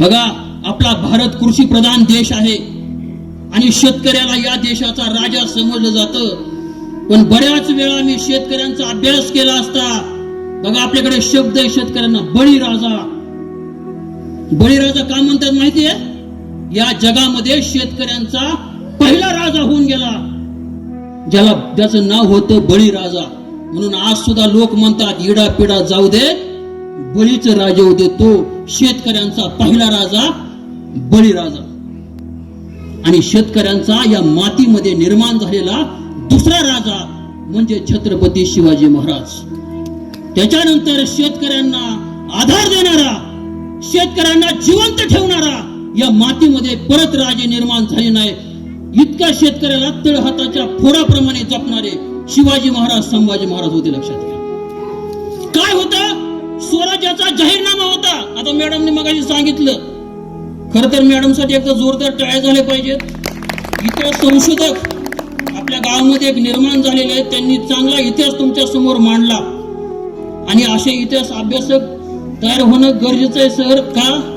बघा आपला भारत कृषी प्रधान देश आहे. आणि शेतकऱ्याला या देशाचा राजा समजलं जातं. पण बऱ्याच वेळा मी शेतकऱ्यांचा अभ्यास केला असता बघा आपल्याकडे शब्द आहे शेतकऱ्यांना बळीराजा. बळीराजा का म्हणतात माहितीये या जगामध्ये शेतकऱ्यांचा पहिला राजा होऊन गेला. ज्याला त्याचं नाव होतं बळीराजा. म्हणून आज सुद्धा लोक म्हणतात इडा पिडा जाऊ दे बळीच राजे होते तो शेतकऱ्यांचा पहिला राजा बळीराजा. आणि शेतकऱ्यांचा या मातीमध्ये निर्माण झालेला दुसरा राजा म्हणजे छत्रपती शिवाजी महाराज. त्याच्यानंतर शेतकऱ्यांना आधार देणारा शेतकऱ्यांना जिवंत ठेवणारा या मातीमध्ये परत राजे निर्माण झाले नाही. इतक्या शेतकऱ्याला तळहाताच्या फोडाप्रमाणे जपणारे शिवाजी महाराज संभाजी महाराज होते लक्षात घ्या. काय होतं? स्वराज्याचा जाहीरनामा होता. आता मॅडमने मगाशी सांगितलं. खर तर मॅडमसाठी एक एकदा जोरदार टाळ्या झाले पाहिजेत. इतर संशोधक आपल्या गावामध्ये एक निर्माण झालेले आहेत. त्यांनी चांगला इतिहास तुमच्यासमोर मांडला. आणि असे इतिहास अभ्यासक तयार होणं गरजेचं आहे सर. का?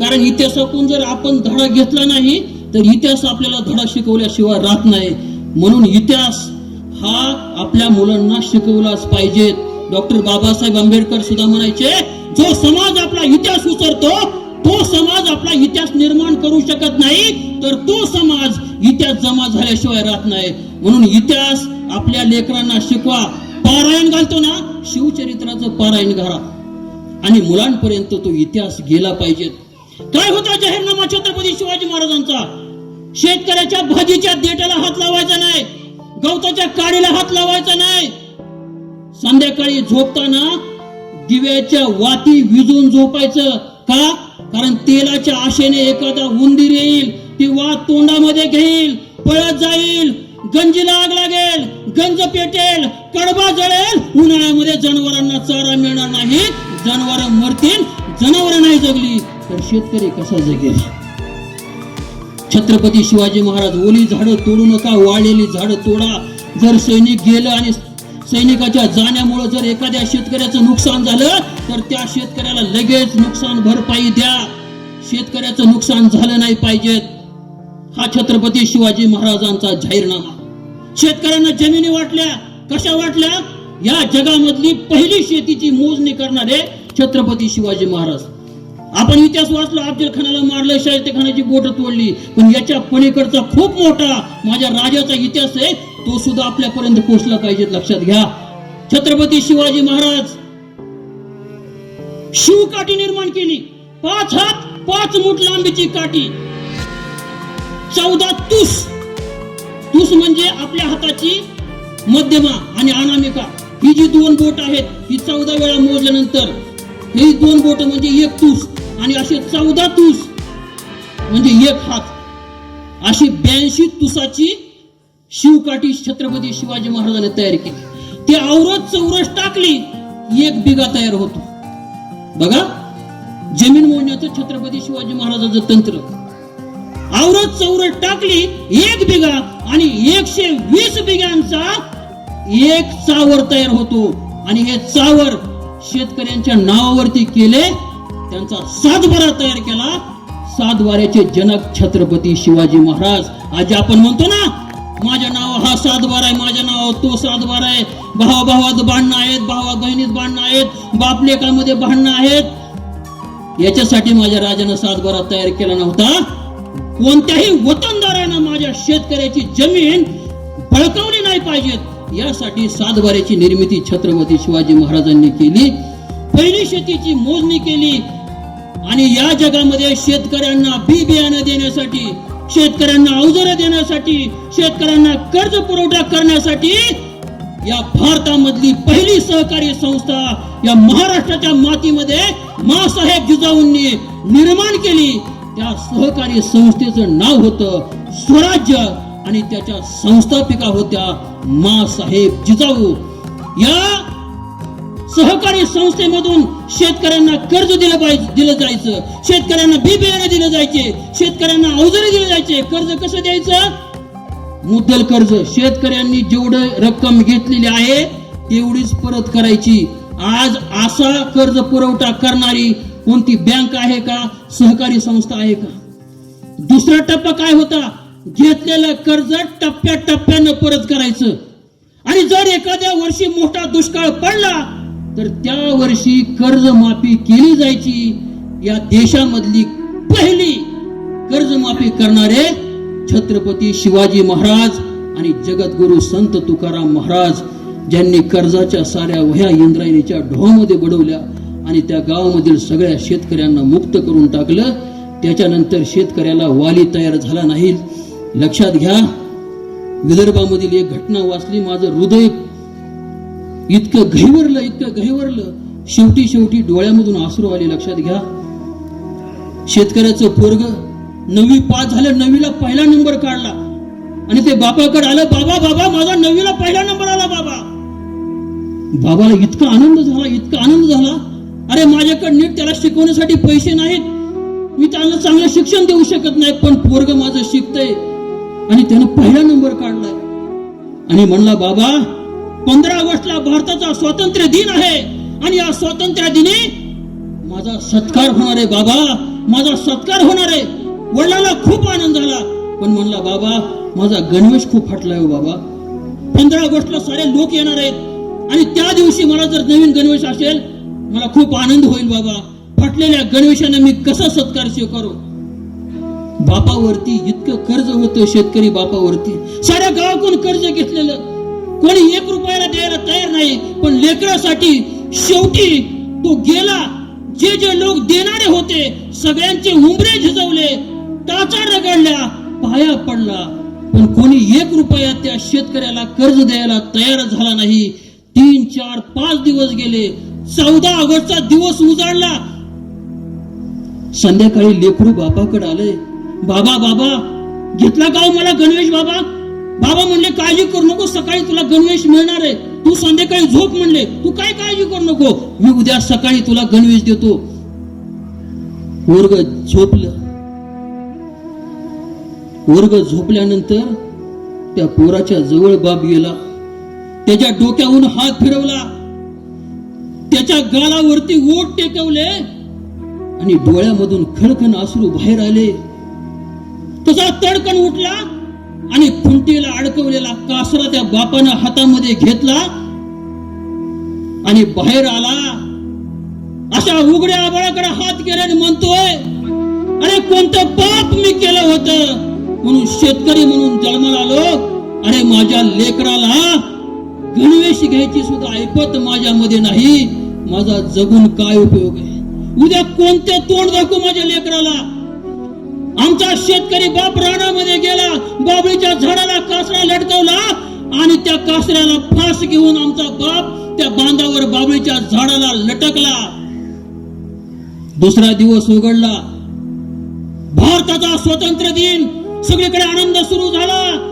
कारण इतिहासातून जर आपण धडा घेतला नाही तर इतिहास आपल्याला धडा शिकवल्याशिवाय राहत नाही. म्हणून इतिहास हा आपल्या मुलांना शिकवलाच पाहिजेत डॉक्टर बाबासाहेब आंबेडकर सुद्धा म्हणायचे जो समाज आपला इतिहास विसरतो तो समाज आपला इतिहास निर्माण करू शकत नाही तर तो समाज इतिहास जमा झाल्याशिवाय राहत नाही. म्हणून इतिहास आपल्या लेकरांना शिकवा. पारायण घालतो ना शिवचरित्राचं पारायण घाला. आणि मुलांपर्यंत तो इतिहास गेला पाहिजे. काय होता जाहीरनामा छत्रपती शिवाजी महाराजांचा? शेतकऱ्याच्या भाजीच्या देठाला हात लावायचा नाही गवताच्या काडीला हात लावायचा नाही संध्याकाळी झोपताना दिव्याच्या वाती विजून झोपायचं का? कारण तेलाच्या आशेने एखादा उंदीर येईल ती वात तोंडामध्ये घेईल पळत जाईल गंजीला आग लागेल गंज पेटेल कडबा जळेल उन्हाळ्यामध्ये जनावरांना चारा मिळणार नाही जनावर मरतील जनावर नाही जगली तर शेतकरी कसा जगेल? छत्रपती शिवाजी महाराज ओली झाडं तोडू नका वाळलेली झाडं तोडा. जर सैनिक गेलं आणि सैनिकाच्या जाण्यामुळे जर एखाद्या शेतकऱ्याचं नुकसान झालं तर त्या शेतकऱ्याला लगेच नुकसान भरपाई द्या. शेतकऱ्याचं नुकसान झालं नाही पाहिजेत. हा छत्रपती शिवाजी महाराजांचा जाहीरनामा. शेतकऱ्यांना जमिनी वाटल्या. कशा वाटल्या? या जगामधली पहिली शेतीची मोजणी करणारे छत्रपती शिवाजी महाराज. आपण इतिहास वाचलो अफजल खानाला मारलं शाहिस्ते खानाची बोट तोडली. पण याच्या पलीकडचा खूप मोठा माझ्या राजाचा इतिहास आहे तो सुद्धा आपल्यापर्यंत पोहोचला पाहिजे लक्षात घ्या. छत्रपती शिवाजी महाराज शिवकाठी निर्माण केली. पाच हात पाच मूठ लांबीची काठी. चौदा तुस. तुस म्हणजे आपल्या हाताची मध्यमा आणि अनामिका. ही जी दोन बोट आहेत ही चौदा वेळा मोजल्यानंतर ही दोन बोट म्हणजे एक तुस आणि असे चौदा तुस म्हणजे एक हात. अशी ब्याऐंशी तुसाची शिवकाठी छत्रपती शिवाजी महाराजांनी तयार केली. ती औरत चौरस टाकली एक बिगा तयार होतो. बघा जमीन मोजण्याचं छत्रपती शिवाजी महाराजांचं तंत्र. औरत चौरस टाकली एक बिघा आणि एकशे वीस बिघांचा एक चावर तयार होतो. आणि हे चावर शेतकऱ्यांच्या नावावरती केले त्यांचा सातबारा तयार केला. सातबाऱ्याचे जनक छत्रपती शिवाजी महाराज. आज आपण म्हणतो ना माझ्या नाव हा सातबार आहे माझ्या नाव तो सातबार आहे. भावा भावात भांडणं आहेत भावा बहिणीत भांडणं आहेत बाप लेकामध्ये भांडणं आहेत. याच्यासाठी माझ्या राजानं सातबारा तयार केला नव्हता. कोणत्याही वतनदारानं माझ्या शेतकऱ्याची जमीन बळकावली नाही पाहिजेत यासाठी सातबाऱ्याची निर्मिती छत्रपती शिवाजी महाराजांनी केली. पहिली शेतीची मोजणी केली. आणि या जगामध्ये शेतकऱ्यांना बी बियाणं देण्यासाठी शेतकऱ्यांना अवजारं देण्यासाठी शेतकऱ्यांना कर्ज पुरवठा करण्यासाठी या भारतामधली पहिली सहकारी संस्था या महाराष्ट्राच्या मातीमध्ये मासाहेब जिजाऊंनी निर्माण केली. त्या सहकारी संस्थेचं नाव होतं स्वराज्य आणि त्याच्या संस्थापिका होत्या मासाहेब जिजाऊ. या सहकारी संस्थेमधून शेतकऱ्यांना कर्ज दिलं पाहिजे दिलं जायचं. शेतकऱ्यांना बी बियाणे दिलं जायचे. शेतकऱ्यांना अवजारे दिले जायचे. कर्ज कसं द्यायचं? मुद्दल कर्ज. शेतकऱ्यांनी जेवढं रक्कम घेतलेली आहे तेवढीच परत करायची. आज असा कर्ज पुरवठा करणारी कोणती बँक आहे का? सहकारी संस्था आहे का? दुसरा टप्पा काय होता? घेतलेलं कर्ज टप्प्या टप्प्यानं परत करायचं. आणि जर एखाद्या वर्षी मोठा दुष्काळ पडला तर त्या वर्षी कर्जमाफी केली जायची या देशामधली पहिली कर्जमाफी करणारे छत्रपती शिवाजी महाराज आणि जगद्गुरु संत तुकाराम महाराज ज्यांनी कर्जाच्या साऱ्या वह्या इंद्रायणीच्या ढोमध्ये बुडवल्या आणि त्या गावामधील सगळ्या शेतकऱ्यांना मुक्त करून टाकलं. त्याच्यानंतर शेतकऱ्याला वाली तयार झाला नाही. लक्षात घ्या विदर्भामधील एक घटना वाचली माझं हृदय इतकं घहीवरलं इतकं घहीवरलं शेवटी शेवटी डोळ्यामधून आसरू आले लक्षात घ्या. शेतकऱ्याचं पोरग नवी पास झालं नवीला पहिला नंबर काढला. आणि ते बापाकडे आलं बाबा बाबा माझा नवीला पहिला नंबर आला बाबा. बाबाला इतका आनंद झाला इतका आनंद झाला. अरे माझ्याकडे नीट त्याला शिकवण्यासाठी पैसे नाहीत. मी त्याला चांगलं शिक्षण देऊ शकत नाही पण पोरग माझं शिकतय. आणि त्यानं पहिला नंबर काढलाय. आणि म्हणला बाबा पंधरा ऑगस्टला भारताचा स्वातंत्र्य दिन आहे. आणि या स्वातंत्र्य दिनी माझा सत्कार होणार आहे बाबा. माझा सत्कार होणार आहे. वडिलांना खूप आनंद झाला. पण म्हणला बाबा माझा गणवेश खूप फाटलाय हो, बाबा. पंधरा ऑगस्टला सारे लोक येणार आहेत. आणि त्या दिवशी मला जर नवीन गणवेश असेल मला खूप आनंद होईल बाबा. फाटलेल्या गणवेशाने मी कसा सत्कार स्वीकारू? बापावरती इतकं कर्ज होतं शेतकरी बापावरती. साऱ्या गावाकडून कर्ज घेतलेलं. कोणी एक रुपयाला द्यायला तयार नाही पण लेकरासाठी शेवटी तो गेला. जे जे लोक देणारे होते सगळ्यांचे उंबरे झिजवले टाचा रगडल्या पाया पडला. पण कोणी एक रुपया त्या शेतकऱ्याला कर्ज द्यायला तयार झाला नाही. तीन चार पाच दिवस गेले चौदा ऑगस्टचा दिवस उजाडला. संध्याकाळी लेकरू बाबाकडे आले. बाबा बाबा घेतला का हो मला गणवेश बाबा? बाबा म्हणले काळजी करू नको सकाळी तुला गणवेश मिळणार आहे. तू संध्याकाळी झोप म्हणले. तू काय काळजी करू नको? मी उद्या सकाळी तुला गणवेश देतो. वर्ग झोपलं. वर्ग झोपल्यानंतर त्या पोराच्या जवळ बाब गेला. त्याच्या डोक्याहून हात फिरवला. त्याच्या गालावरती ओट टेकवले. आणि डोळ्यामधून खळखण अश्रू बाहेर आले. तसा तडकन उठला. आणि खुंटीला अडकवलेला कासरा त्या बापानं हातामध्ये घेतला आणि बाहेर आला. अशा उघड्या आबळाकडे हात केल्याने म्हणतोय अरे कोणतं पाप मी केलं होतं? म्हणून शेतकरी म्हणून जन्माला आलो. अरे माझ्या लेकराला गणवेश घ्यायची सुद्धा ऐपत माझ्यामध्ये नाही. माझा जगून काय उपयोग आहे? उद्या कोणते तोंड दाखवू माझ्या लेकराला? आमचा शेतकरी बाप रानामध्ये गेला बाबळीच्या झाडाला कासरा लटकवला आणि त्या कासऱ्याला फास घेऊन आमचा बाप त्या बांधावर बाबळीच्या झाडाला लटकला. दुसरा दिवस उघडला. भारताचा स्वतंत्र दिन. सगळीकडे आनंद सुरू झाला.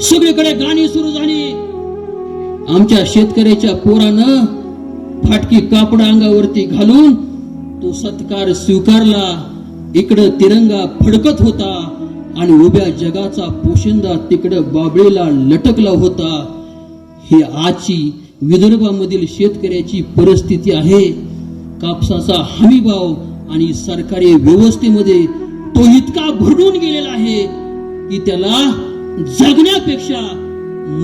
सगळीकडे गाणी सुरू झाली. आमच्या शेतकऱ्याच्या पोरानं फाटकी कापड अंगावरती घालून तो सत्कार स्वीकारला. इकडं तिरंगा फडकत होता आणि उभ्या जगाचा पोशिंदा तिकडं बाबळीला लटकला होता. ही आजची विदर्भामधील शेतकऱ्याची परिस्थिती आहे. कापसाचा हमीभाव आणि सरकारी व्यवस्थेमध्ये तो इतका भरडून गेलेला आहे की त्याला जगण्यापेक्षा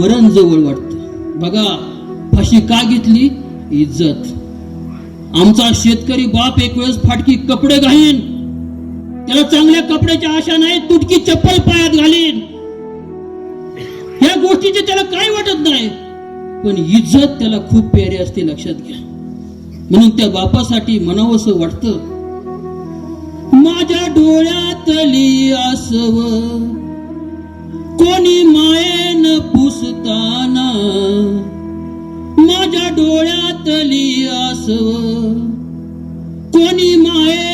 मरण जवळ वाटत. बघा फाशी का घेतली? इज्जत. आमचा शेतकरी बाप एक वेळेस फाटकी कपडे घाईन. त्याला चांगल्या कपड्याच्या आशा नाही तुटकी चप्पल पायात घालीन. या गोष्टीचे त्याला काय वाटत नाही? पण इज्जत त्याला खूप प्यारी असते लक्षात घ्या. म्हणून त्या बापासाठी म्हणावंसं वाटतं माझ्या डोळ्यातली असव कोणी मायेन पुसताना माझ्या डोळ्यातली असव कोणी मायेन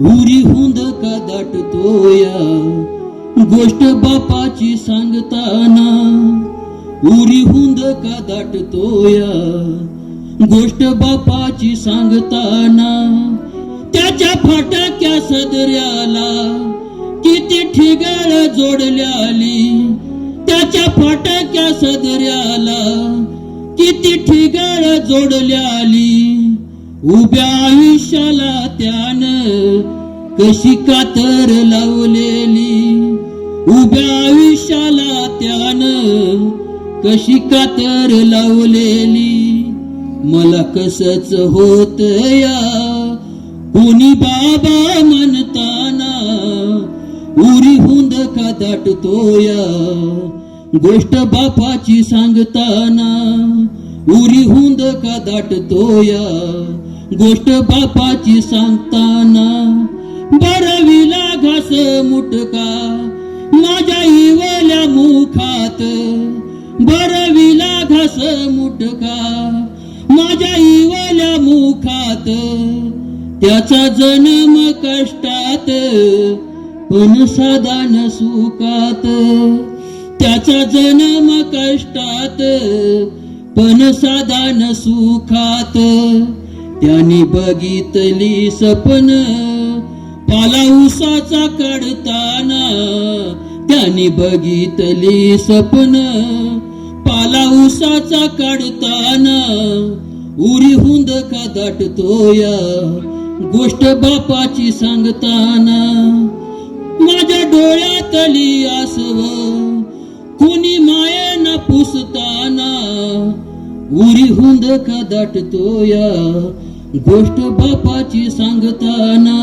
उरी हुंद का दाटतोया गोष्ट बापाची सांगताना. उरी हुंद का दाटतोया गोष्ट बापाची सांगताना. त्याच्या फटाक्या सदऱ्याला किती ठिगाळ जोडल्याली. त्याच्या फटाक्या सदऱ्याला किती ठिगाळ जोडल्याली. उभ्या आयुष्याला त्यानं कशी कातर लावलेली? उभ्या आयुष्याला त्यानं कशी कातर लावलेली? मला कसच होत या? कोणी बाबा म्हणताना उरी हुंद का दाटतो या? गोष्ट बापाची सांगताना उरी हुंद का दाटतो या? गोष्ट बापाची सांगताना बरविला घास मुटका माझ्या इवल्या मुखात बरविला घास मुटका माझ्या इवल्या मुखात त्याचा जन्म कष्टात पण साधान सुखात त्याचा जन्म कष्टात पण साधान सुखात. त्यांनी बघितली सपन. पाला उसाचा काढताना त्यांनी बघितली सपन. पाला उसाचा काढताना उरी हुंद का दाटतोया गोष्ट बापाची सांगताना. माझ्या डोळ्यातली आसव कुणी मायेनं पुसताना उरी हुंद का दाटतोया गोष्ट बापाची सांगताना